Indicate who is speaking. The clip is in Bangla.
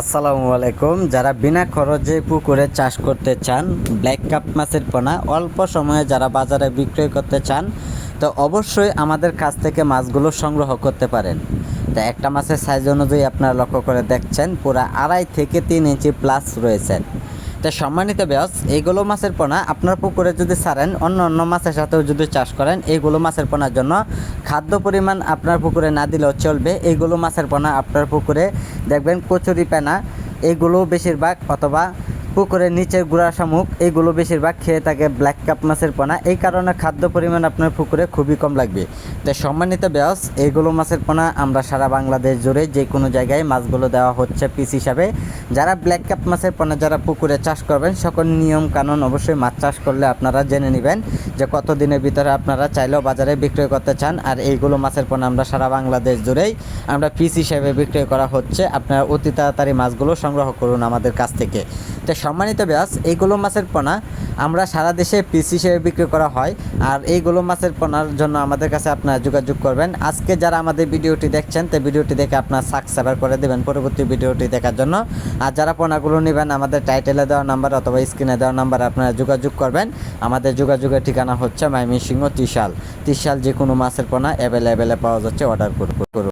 Speaker 1: আসসালামু আলাইকুম। যারা বিনা খরচে পুকুরে চাষ করতে চান, ব্ল্যাক কাপ মাছের পোনা, অল্প সময়ে যারা বাজারে বিক্রয় করতে চান, তো অবশ্যই আমাদের কাছ থেকে মাছগুলো সংগ্রহ করতে পারেন। তো একটা মাছের সাইজ অনুযায়ী আপনারা লক্ষ্য করে দেখছেন, পুরা আড়াই থেকে তিন ইঞ্চি প্লাস রয়েছেন তো সম্মানিত ব্যাস এইগুলো মাছের পোনা আপনার পুকুরে যদি ছাড়েন, অন্য অন্য মাছের সাথেও যদি চাষ করেন এইগুলো মাছের পোনার জন্য খাদ্য পরিমাণ আপনার পুকুরে না দিলেও চলবে। এইগুলো মাছের পোনা আপনার পুকুরে দেখবেন কচুরি পেনা, এগুলো বেশিরভাগ অথবা পুকুরের নিচের গুড়া শামুক এইগুলো বেশিরভাগ খেয়ে থাকে ব্ল্যাক কাপ মাছের পোনা। এই কারণে খাদ্য পরিমাণ আপনার পুকুরে খুবই কম লাগবে। তো সম্মানিত ব্যাস এইগুলো মাছের পোনা আমরা সারা বাংলাদেশ জুড়ে যে কোনো জায়গায় মাছগুলো দেওয়া হচ্ছে পিস হিসাবে। যারা ব্ল্যাক কাপ মাছের পোনা, যারা পুকুরে চাষ করবেন, সকল নিয়ম কানুন অবশ্যই মাছ চাষ করলে আপনারা জেনে নেবেন যে কত দিনের ভিতরে আপনারা চাইলেও বাজারে বিক্রয় করতে চান। আর এইগুলো মাছের পোনা আমরা সারা বাংলাদেশ জুড়েই আমরা পিস হিসাবে বিক্রয় করা হচ্ছে। আপনারা অতি তাড়াতাড়ি মাছগুলো সংগ্রহ করুন আমাদের কাছ থেকে। তো সম্মানিত ব্যাস এইগুলো মাছের পোনা আমরা সারা দেশে পিস হিসেবে বিক্রি করা হয়। আর এইগুলো মাছের পোনার জন্য আমাদের কাছে আপনারা যোগাযোগ করবেন। আজকে যারা আমাদের ভিডিওটি দেখছেন, তো ভিডিওটি দেখে আপনারা সাবস্ক্রাইবার করে দেবেন পরবর্তী ভিডিওটি দেখার জন্য। আর যারা পোনাগুলো নেবেন, আমাদের টাইটেলে দেওয়া নাম্বার অথবা স্ক্রিনে দেওয়া নাম্বার আপনারা যোগাযোগ করবেন। আমাদের যোগাযোগের ঠিকানা হচ্ছে মাইমিসিংহ ত্রিশাল। ত্রিশাল যে কোনো মাছের পোনা অ্যাভেলেবেলে পাওয়া যাচ্ছে অর্ডার করুন।